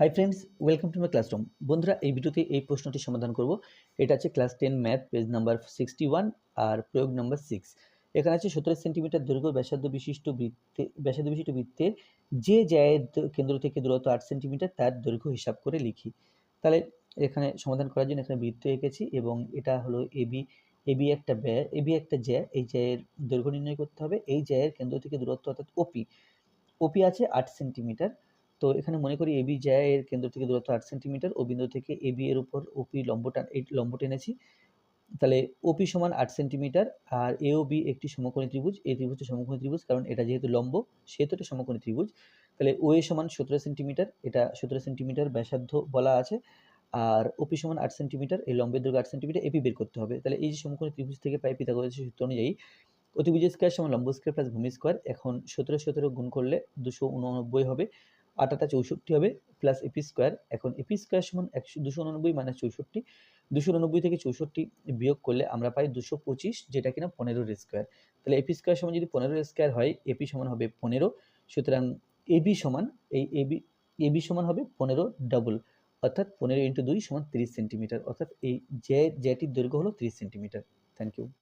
Hi friends welcome to my classroom বন্ধুরা, এই ভিডিওতে এই প্রশ্নটি সমাধান করব। এটা আছে class ten math page number sixty one আর প্রয়োগ নাম্বার সিক্স এখানে আছে সতেরো সেন্টিমিটার দৈর্ঘ্য ব্যাসার্ধ বিশিষ্ট বৃত্তে, ব্যাসার্ধ বিশিষ্ট বৃত্তের যে জায়ের কেন্দ্র থেকে দূরত্ব আট সেন্টিমিটার তার দৈর্ঘ্য হিসাব করে লিখি। তাহলে এখানে সমাধান করার জন্য এখানে বৃত্ত এঁকেছি এবং এটা হলো এবি এবি একটা ব্যয় এবি একটা জ্যা, এই জ্যায়ের দৈর্ঘ্য নির্ণয় করতে হবে। এই জ্যায়ের কেন্দ্র থেকে দূরত্ব অর্থাৎ ওপি ওপি আছে আট সেন্টিমিটার তো এখানে মনে করি এবি জ্যা এর কেন্দ্র থেকে দূরত্ব আট সেন্টিমিটার, ও বিন্দু থেকে এবি এর উপর ওপি লম্ব টান এই লম্ব টেনেছি তাহলে ওপি সমান আট সেন্টিমিটার আর এ ও বি একটি সমকোণী ত্রিভুজ, এই ত্রিভুজটি সমকোণী ত্রিভুজ কারণ এটা যেহেতু লম্ব, সেহেতু এটা সমকোণী ত্রিভুজ। তাহলে ও এ সমান সতেরো সেন্টিমিটার, এটা সতেরো সেন্টিমিটার ব্যাসার্ধ বলা আছে। আর ওপি সমান আট সেন্টিমিটার, এই লম্বের দৈর্ঘ্য আট সেন্টিমিটার এপি বের করতে হবে। তাহলে এই যে সমকোণী ত্রিভুজ থেকে পাই পিথাগোরাসের সূত্র অনুযায়ী, অতিভুজ স্কোয়ার সমান লম্ব স্কোয়ার প্লাস ভূমি স্কোয়ার এখন সতেরো সতেরো গুণ করলে দুশো উননব্বই হবে। আটাটা চৌষট্টি হবে প্লাস এপি স্কোয়ার এখন এপি স্কোয়ার সমান একশো, দুশো উননব্বই মাইনাস চৌষট্টি। দুশো উননব্বই থেকে চৌষট্টি বিয়োগ করলে আমরা পাই দুশো পঁচিশ, যেটা কিনা পনেরোর স্কোয়ার তাহলে এপি স্কোয়ার সমান যদি পনেরোর স্কোয়ার হয় এপি সমান হবে পনেরো। সুতরাং এবি সমান, এই এবি এবি সমান হবে পনেরো ডাবল অর্থাৎ পনেরো ইন্টু দুই সমান তিরিশ সেন্টিমিটার অর্থাৎ এই যে, যেটির দৈর্ঘ্য হলো তিরিশ সেন্টিমিটার থ্যাংক ইউ